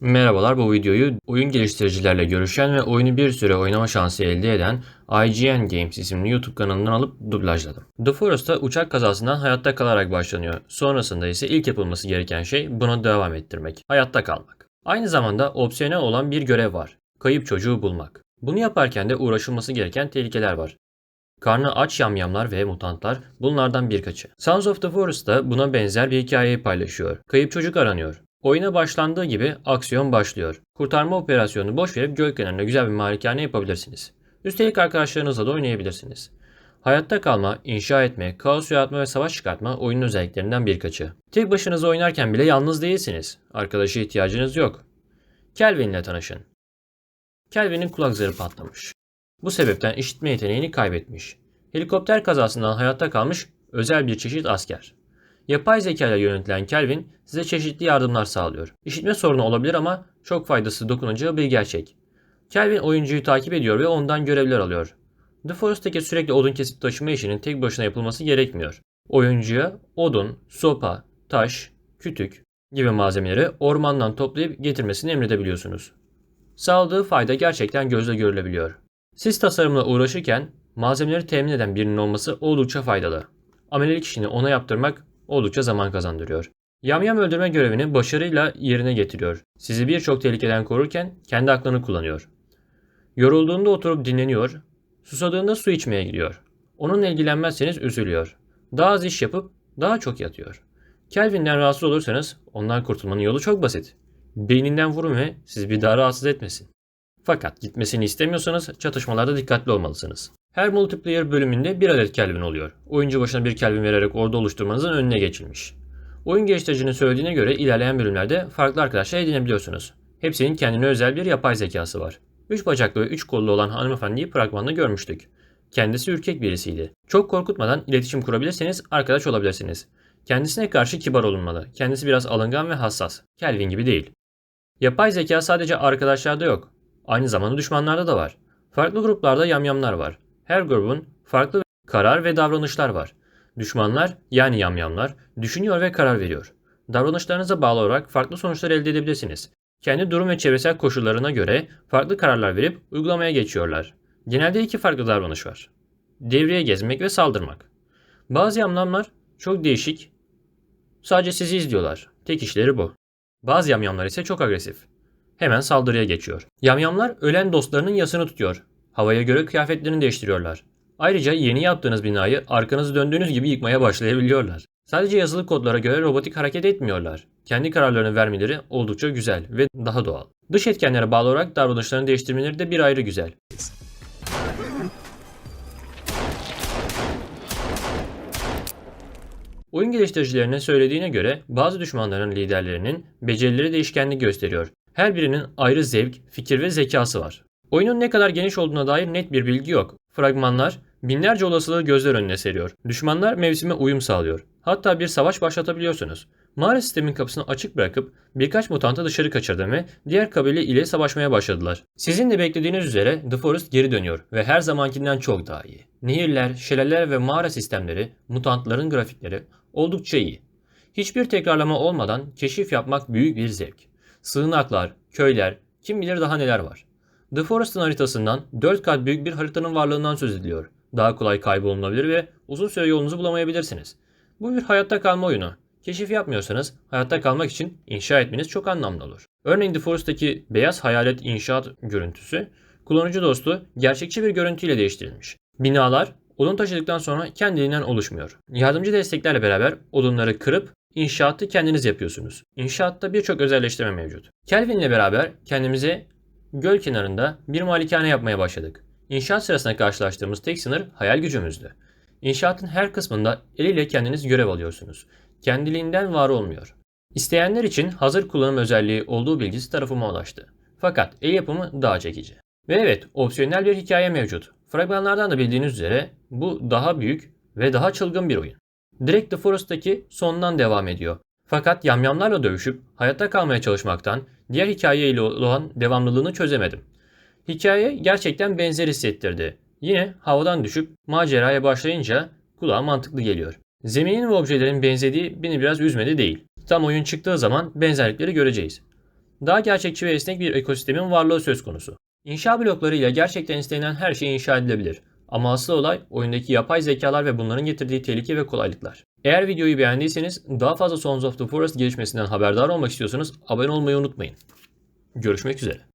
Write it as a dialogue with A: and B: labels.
A: Merhabalar bu videoyu oyun geliştiricilerle görüşen ve oyunu bir süre oynama şansı elde eden IGN Games isimli YouTube kanalından alıp dublajladım. The Forest'ta uçak kazasından hayatta kalarak başlanıyor. Sonrasında ise ilk yapılması gereken şey bunu devam ettirmek. Hayatta kalmak. Aynı zamanda opsiyonel olan bir görev var. Kayıp çocuğu bulmak. Bunu yaparken de uğraşılması gereken tehlikeler var. Karnı aç yamyamlar ve mutantlar bunlardan birkaçı. Sons of the Forest da buna benzer bir hikayeyi paylaşıyor. Kayıp çocuk aranıyor. Oyuna başlandığı gibi aksiyon başlıyor. Kurtarma operasyonunu boş verip göl kenarında güzel bir malikane yapabilirsiniz. Üstelik arkadaşlarınızla da oynayabilirsiniz. Hayatta kalma, inşa etme, kaos yaratma ve savaş çıkartma oyunun özelliklerinden birkaçı. Tek başınıza oynarken bile yalnız değilsiniz. Arkadaşa ihtiyacınız yok. Kelvin ile tanışın. Kelvin'in kulak zarı patlamış. Bu sebepten işitme yeteneğini kaybetmiş. Helikopter kazasından hayatta kalmış özel bir çeşit asker. Yapay zeka ile yönetilen Kelvin size çeşitli yardımlar sağlıyor. İşitme sorunu olabilir ama çok faydası dokunacağı bir gerçek. Kelvin oyuncuyu takip ediyor ve ondan görevler alıyor. The Forest'taki sürekli odun kesip taşıma işinin tek başına yapılması gerekmiyor. Oyuncuya odun, sopa, taş, kütük gibi malzemeleri ormandan toplayıp getirmesini emredebiliyorsunuz. Sağladığı fayda gerçekten gözle görülebiliyor. Siz tasarımla uğraşırken malzemeleri temin eden birinin olması oldukça faydalı. Amelelik işini ona yaptırmak oldukça zaman kazandırıyor. Yamyam öldürme görevini başarıyla yerine getiriyor. Sizi birçok tehlikeden korurken kendi aklını kullanıyor. Yorulduğunda oturup dinleniyor, susadığında su içmeye gidiyor. Onunla ilgilenmezseniz üzülüyor. Daha az iş yapıp daha çok yatıyor. Kelvin'den rahatsız olursanız ondan kurtulmanın yolu çok basit. Beyninden vurun ve sizi bir daha rahatsız etmesin. Fakat gitmesini istemiyorsanız çatışmalarda dikkatli olmalısınız. Her multiplayer bölümünde bir adet Kelvin oluyor. Oyuncu başına bir Kelvin vererek orada oluşturmanızın önüne geçilmiş. Oyun geliştiricinin söylediğine göre ilerleyen bölümlerde farklı arkadaşlar edinebiliyorsunuz. Hepsinin kendine özel bir yapay zekası var. Üç bacaklı ve üç kollu olan hanımefendiyi fragmanda görmüştük. Kendisi ürkek birisiydi. Çok korkutmadan iletişim kurabilirseniz arkadaş olabilirsiniz. Kendisine karşı kibar olunmalı. Kendisi biraz alıngan ve hassas. Kelvin gibi değil. Yapay zeka sadece arkadaşlarda yok. Aynı zamanda düşmanlarda da var. Farklı gruplarda yamyamlar var. Her grubun farklı karar ve davranışlar var. Düşmanlar yani yamyamlar düşünüyor ve karar veriyor. Davranışlarınıza bağlı olarak farklı sonuçlar elde edebilirsiniz. Kendi durum ve çevresel koşullarına göre farklı kararlar verip uygulamaya geçiyorlar. Genelde iki farklı davranış var. Devreye gezmek ve saldırmak. Bazı yamyamlar çok değişik. Sadece sizi izliyorlar. Tek işleri bu. Bazı yamyamlar ise çok agresif. Hemen saldırıya geçiyor. Yamyamlar ölen dostlarının yasını tutuyor. Havaya göre kıyafetlerini değiştiriyorlar. Ayrıca yeni yaptığınız binayı arkanızı döndüğünüz gibi yıkmaya başlayabiliyorlar. Sadece yazılı kodlara göre robotik hareket etmiyorlar. Kendi kararlarını vermeleri oldukça güzel ve daha doğal. Dış etkenlere bağlı olarak davranışlarını değiştirmeleri de bir ayrı güzel. Oyun geliştiricilerinin söylediğine göre bazı düşmanların liderlerinin becerileri değişkenlik gösteriyor. Her birinin ayrı zevk, fikir ve zekası var. Oyunun ne kadar geniş olduğuna dair net bir bilgi yok. Fragmanlar binlerce olasılığı gözler önüne seriyor. Düşmanlar mevsime uyum sağlıyor. Hatta bir savaş başlatabiliyorsunuz. Mağara sistemin kapısını açık bırakıp birkaç mutantı dışarı kaçırdım ve diğer kabile ile savaşmaya başladılar. Sizin de beklediğiniz üzere The Forest geri dönüyor ve her zamankinden çok daha iyi. Nehirler, şelaleler ve mağara sistemleri, mutantların grafikleri oldukça iyi. Hiçbir tekrarlama olmadan keşif yapmak büyük bir zevk. Sığınaklar, köyler, kim bilir daha neler var. The Forest'ın haritasından 4 kat büyük bir haritanın varlığından söz ediliyor. Daha kolay kaybolunabilir ve uzun süre yolunuzu bulamayabilirsiniz. Bu bir hayatta kalma oyunu. Keşif yapmıyorsanız hayatta kalmak için inşa etmeniz çok anlamlı olur. Örneğin The Forest'taki beyaz hayalet inşaat görüntüsü kullanıcı dostu gerçekçi bir görüntüyle değiştirilmiş. Binalar odun taşıdıktan sonra kendiliğinden oluşmuyor. Yardımcı desteklerle beraber odunları kırıp inşaatı kendiniz yapıyorsunuz. İnşaatta birçok özelleştirme mevcut. Kelvin ile beraber kendimize göl kenarında bir malikane yapmaya başladık. İnşaat sırasında karşılaştığımız tek sınır hayal gücümüzdü. İnşaatın her kısmında eliyle kendiniz görev alıyorsunuz. Kendiliğinden var olmuyor. İsteyenler için hazır kullanım özelliği olduğu bilgisi tarafıma ulaştı. Fakat el yapımı daha çekici. Ve evet, opsiyonel bir hikaye mevcut. Fragmanlardan da bildiğiniz üzere bu daha büyük ve daha çılgın bir oyun. Direkt The Forest'taki sondan devam ediyor. Fakat yamyamlarla dövüşüp hayatta kalmaya çalışmaktan diğer hikaye ile olan devamlılığını çözemedim. Hikaye gerçekten benzer hissettirdi. Yine havadan düşüp maceraya başlayınca kulağa mantıklı geliyor. Zeminin ve objelerin benzediği beni biraz üzmedi değil. Tam oyun çıktığı zaman benzerlikleri göreceğiz. Daha gerçekçi ve esnek bir ekosistemin varlığı söz konusu. İnşa blokları ile gerçekten istenilen her şey inşa edilebilir. Ama asıl olay oyundaki yapay zekalar ve bunların getirdiği tehlike ve kolaylıklar. Eğer videoyu beğendiyseniz daha fazla Sons of the Forest gelişmesinden haberdar olmak istiyorsanız abone olmayı unutmayın. Görüşmek üzere.